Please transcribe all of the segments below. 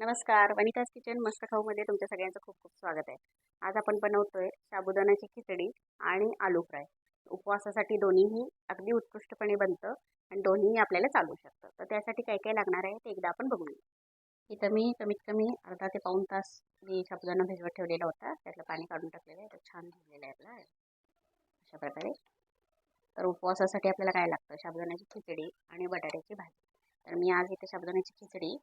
नमस्कार. वनिताज किचन मस्त खाऊमध्ये तुमच्या सगळ्यांचं खूप खूप स्वागत आहे. आज आपण बनवतोय साबुदाण्याची खिचडी आणि आलू फ्राय. उपवासासाठी दोन्हीही अगदी उत्कृष्टपणे बनतं आणि दोन्हीही आपल्याला चालू शकतं. तर त्यासाठी काय काय लागणार आहे ते एकदा आपण बघूया इथं मी कमीत कमी अर्धा ते पाऊण तास मी साबुदाणा भिजवत ठेवलेला होता. त्यातलं पाणी काढून टाकलेलं आहे. तर छान भिजलेलं आहे आपला. अशा प्रकारे. तर उपवासासाठी आपल्याला काय लागतं? साबुदाण्याची खिचडी आणि बटाट्याची भाजी. तर मी आज इथे साबुदाण्याची खिचडी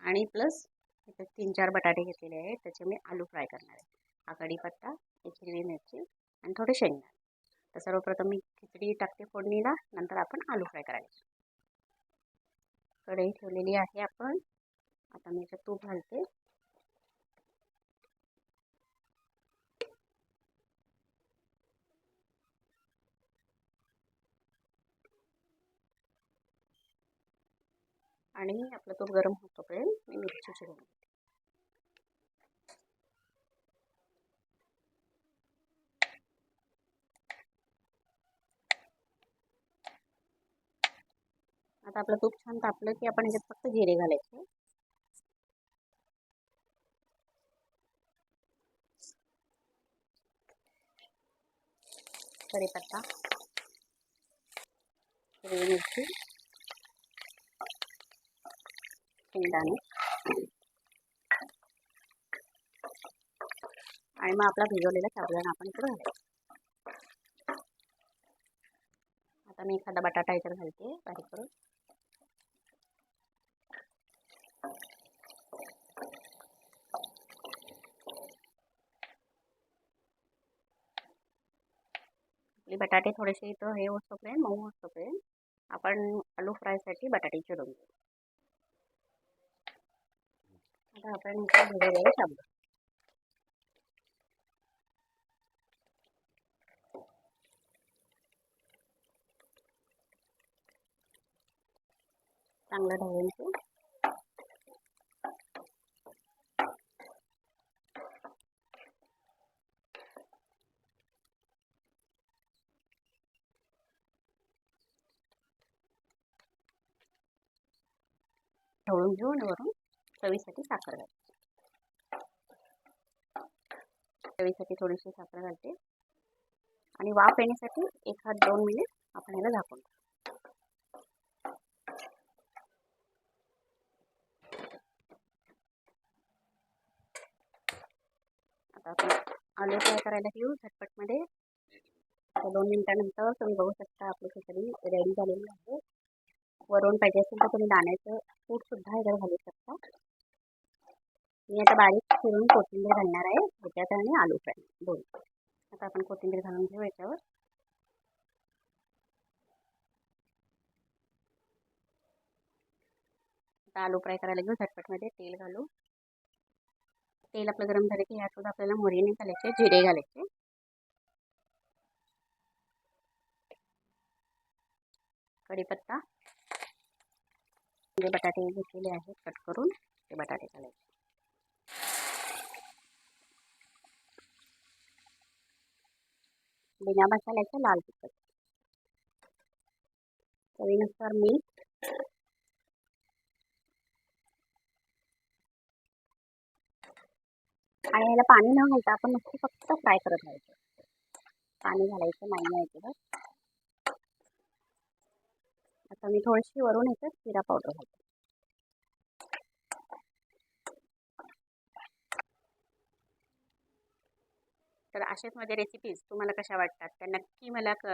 आणि प्लस इथे तीन चार बटाटे घेतलेले आहेत. त्याचे मी आलू फ्राय करणार आहे. हा कढीपत्ता एक हिरवी मिरची आणि थोडे शेंगदाणे. तर सर्वप्रथम मी खिचडी टाकते फोडणीला नंतर आपण आलू फ्राय करायचे. कढई ठेवलेली आहे आपण. आता मी याच्यात तूप घालते. आणि आपलं तूप गरम होतोपर्यंत मी मिरची चिरून घेते. आता आपलं तूप छान तापलं की आपण याच्यात फक्त जिरे घालायचे. कढीपत्ता. हिरवी मिरची. शेंगदाणे. आणि मग आपला भिजवलेला साबुदाणा आपण इकडे घालायचा. आता मी एखादा बटाटा इतर घालते बारीक करून. आपले बटाटे थोडेसे इथं हे होतोपर्यंत मऊ होतोपर्यंत आपण आलू फ्रायसाठी बटाटे चिरून घेऊ. आता आपण भिजवलेले शाबू चांगलं. ढवळून ढवळून घेऊन वरून चवीसाठी साखर घालते. चवीसाठी थोडीशी साखर घालते. आणि वाफ येण्यासाठी एखाद दोन मिनिट आपण याला झाकून आता आपण आलू फ्राय करायला घेऊ झटपटमध्ये. दोन मिनिटानंतर तुम्ही बघू शकता आपली खिचडी रेडी झालेली आहे. वरून पाहिजे असेल तर तुम्ही दाण्याचं कूटसुद्धा याच्यात घालू शकता. मी आता बारीक चिरून कोथिंबीर घालणार आहे. ह्याच्यात आणि आलू फ्राय दोन. आता आपण कोथिंबीर घालून घेऊ याच्यावर. आता आलू फ्राय करायला घेऊ झटपटमध्ये तेल घालू. तेल आपलं गरम झालं की यासुद्धा आपल्याला मोरीने घालायचे जिरे घालायचे. कढीपत्ता. जे बटाटे घेतलेले आहेत कट करून ते बटाटे घालायचे. बिना मसाल्याचं लाल तिखट. चवीनुसार मीठ. आणि याला पाणी न घालता आपण नुसतं फक्त फ्राय करत राहायचं. पाणी घालायचं नाही आहे बघ आता मी थोडीशी वरून याच्यात जिरा पावडर घालते. तर अशाच माझ्या रेसिपीज तुम्हाला कशा वाटतात त्या नक्की मला क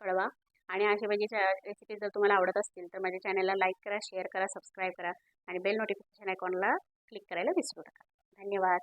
कळवा. आणि असे म्हणजे रेसिपीज जर तुम्हाला आवडत असतील तर माझ्या चॅनलला लाईक करा शेअर करा सबस्क्राईब करा. आणि बेल नोटिफिकेशन आयकॉनला क्लिक करायला विसरू नका. धन्यवाद.